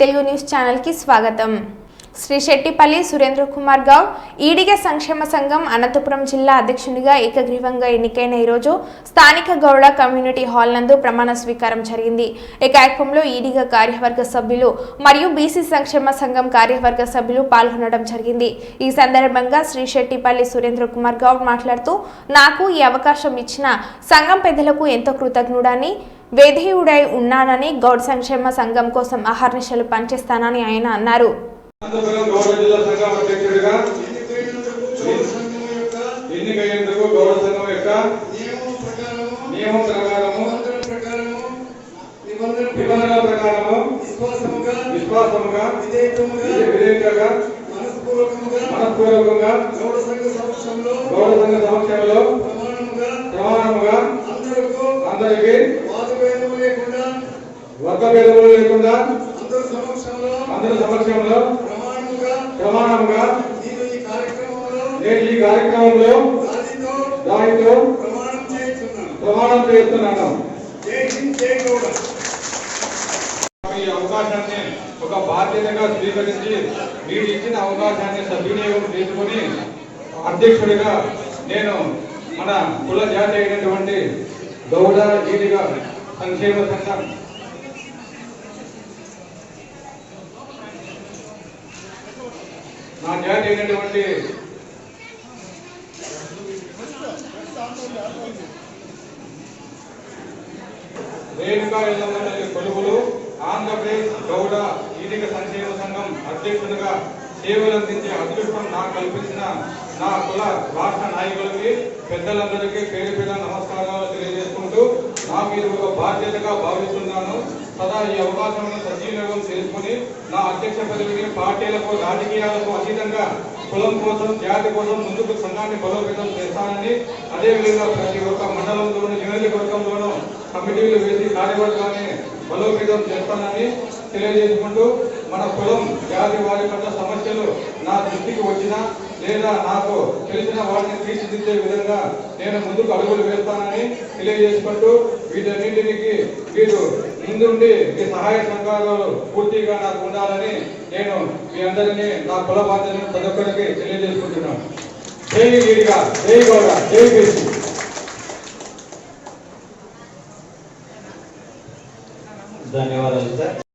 Telugu news ఛానల్కి స్వాగతం. శ్రీ శెట్టిపల్లి సురేంద్ర కుమార్ గౌడ్ ఈడిగ సంక్షేమ సంఘం అనంతపురం జిల్లా అధ్యక్షునిగా ఏకగ్రీవంగా ఎన్నికైన ఈరోజు స్థానిక గౌడ కమ్యూనిటీ హాల్ నందు ప్రమాణ స్వీకారం జరిగింది. ఈ కార్యక్రమంలో ఈడిగ కార్యవర్గ సభ్యులు మరియు బీసీ సంక్షేమ సంఘం కార్యవర్గ సభ్యులు పాల్గొనడం జరిగింది. ఈ సందర్భంగా శ్రీ శెట్టిపల్లి సురేంద్ర కుమార్ గౌడ్ మాట్లాడుతూ నాకు ఈ అవకాశం ఇచ్చిన సంఘం పెద్దలకు ఎంతో కృతజ్ఞుడని విధేయుడై ఉన్నానని గౌడ్ సంక్షేమ సంఘం కోసం అహర్నిశలు పనిచేస్తానని ఆయన అన్నారు. ఎన్నికయ్యేందుకు సంఘం యొక్క నియమం ప్రకారము నిబంధనల ప్రకారము విశ్వాసముగా విధేయతగా మనస్పూర్వకంగా గౌడ సంఘ సమక్షంలో ప్రమాణముగా అందరికీ వర్గ భేదములు లేకుండా అందరి సమక్షంలో ప్రమాణముగా నేను ఈ కార్యక్రమంలో దానితో ప్రమాణం చేస్తున్నాను. ఈ అవకాశాన్ని ఒక బాధ్యతగా స్వీకరించి మీరు ఇచ్చిన అవకాశాన్ని సద్వినియోగం చేసుకుని అధ్యక్షుడిగా నేను మన కుల జాతి అయినటువంటి గౌడ ఈడిగా సంక్షేమ సంఘం నా జాతి అయినటువంటి రేణుకా ఎల్లమ్మ ఆంధ్రప్రదేశ్ గౌడ ఈడిక సంక్షేమ సంఘం అధ్యక్షుడిగా సేవలు అందించే అదృష్టం నాకు కల్పించిన నా కుల రాష్ట్ర నాయకులకి పెద్దలందరికీ పేరు పేద నమస్కారాలు తెలియజేసుకుంటూ నాకు ఇది ఒక బాధ్యతగా భావిస్తున్నాను. సదా ఈ అవకాశం సద్వినియోగం చేసుకుని నా అధ్యక్ష పదవిని పార్టీలకు రాజకీయాలకు అతీతంగా కులం కోసం జాతి కోసం ముందుకు సంఘాన్ని బలోపేతం చేస్తానని అదేవిధంగా ప్రతి ఒక్క మండలంలోను నియోజకవర్గంలోనూ కమిటీలు వేసి కార్యవర్గాన్ని బలోపేతం చేస్తానని తెలియజేసుకుంటూ మన కులం జాతి వారి పట్ల సమస్యలు నా దృష్టికి వచ్చినా లేదా నాకు తెలిసిన వాటిని తీర్చిదిద్దే విధంగా నేను ముందుకు అడుగులు వేస్తానని తెలియజేసుకుంటూ వీటన్నింటికి మీరు ముందుండి మీ సహాయ సంఘాలు పూర్తిగా నాకు ఉండాలని నేను మీ అందరినీ నా కుల బాధ్యతను ప్రతి ఒక్కరికి తెలియజేసుకుంటున్నాను. జై గీడిగా జై గౌడ జై బీసీ. ధన్యవాదాలు సార్.